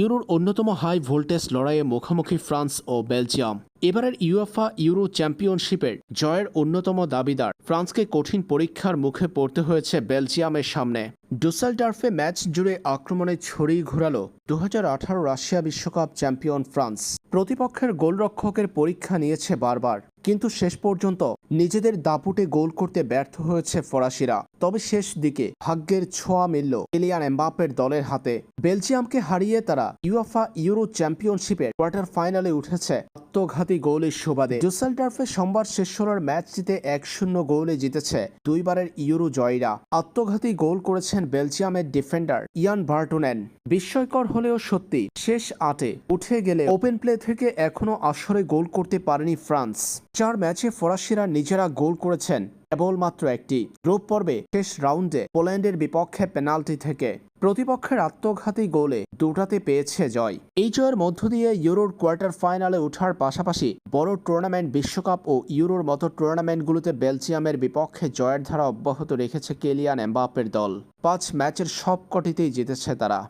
ইউরোর অন্যতম high voltage লড়াইয়ে মুখোমুখি ফ্রান্স ও বেলজিয়াম। এবারের ইউএফা ইউরো চ্যাম্পিয়নশিপের জয়ের অন্যতম দাবিদার ফ্রান্সকে কঠিন পরীক্ষার মুখে পড়তে হয়েছে বেলজিয়ামের সামনে। ডুসালডার্ফে ম্যাচ জুড়ে আক্রমণে ছড়িয়ে ঘোরালো দু রাশিয়া বিশ্বকাপ চ্যাম্পিয়ন ফ্রান্স। প্রতিপক্ষের গোলরক্ষকের পরীক্ষা নিয়েছে বারবার, কিন্তু শেষ পর্যন্ত নিজেদের দাপুটে গোল করতে ব্যর্থ হয়েছে ফরাসিরা। তবে শেষ দিকে ভাগ্যের ছোঁয়া মিলল এলিয়ান এমবাপের দলের হাতে। বেলজিয়ামকে হারিয়ে তারা ইউএফা ইউরো চ্যাম্পিয়নশিপের কোয়ার্টার ফাইনালে উঠেছে। আত্মঘাতী গোলের সুবাদে ডুসালডার্ফে সোমবার শেষ ষোলোর ম্যাচ জিতে এক শূন্য গোলে জিতেছে দুইবারের ইউরো জয়ীরা। আত্মঘাতী গোল করেছেন বেলজিয়ামের ডিফেন্ডার ইয়ান বার্টুনেন। বিস্ময়কর হলেও সত্যি, শেষ আটে উঠে গেলে ওপেন প্লে থেকে এখনও আসরে গোল করতে পারেনি ফ্রান্স। চার ম্যাচে ফরাসিরা নিজেরা গোল করেছেন। কেবলমাত্র একটি। গ্রুপ পর্বে শেষ রাউন্ডে পোল্যান্ডের বিপক্ষে পেনাল্টি থেকে। প্রতিপক্ষের আত্মঘাতী গোলে দুটাতে পেয়েছে জয়। এই জয়ের মধ্য দিয়ে ইউরোর কোয়ার্টার ফাইনালে ওঠার পাশাপাশি বড় টুর্নামেন্ট বিশ্বকাপ ও ইউরোর মতো টুর্নামেন্টগুলোতে বেলজিয়ামের বিপক্ষে জয়ের ধারা অব্যাহত রেখেছে কেলিয়ান এমবাপের দল। পাঁচ ম্যাচের সবকটিতেই জিতেছে তারা।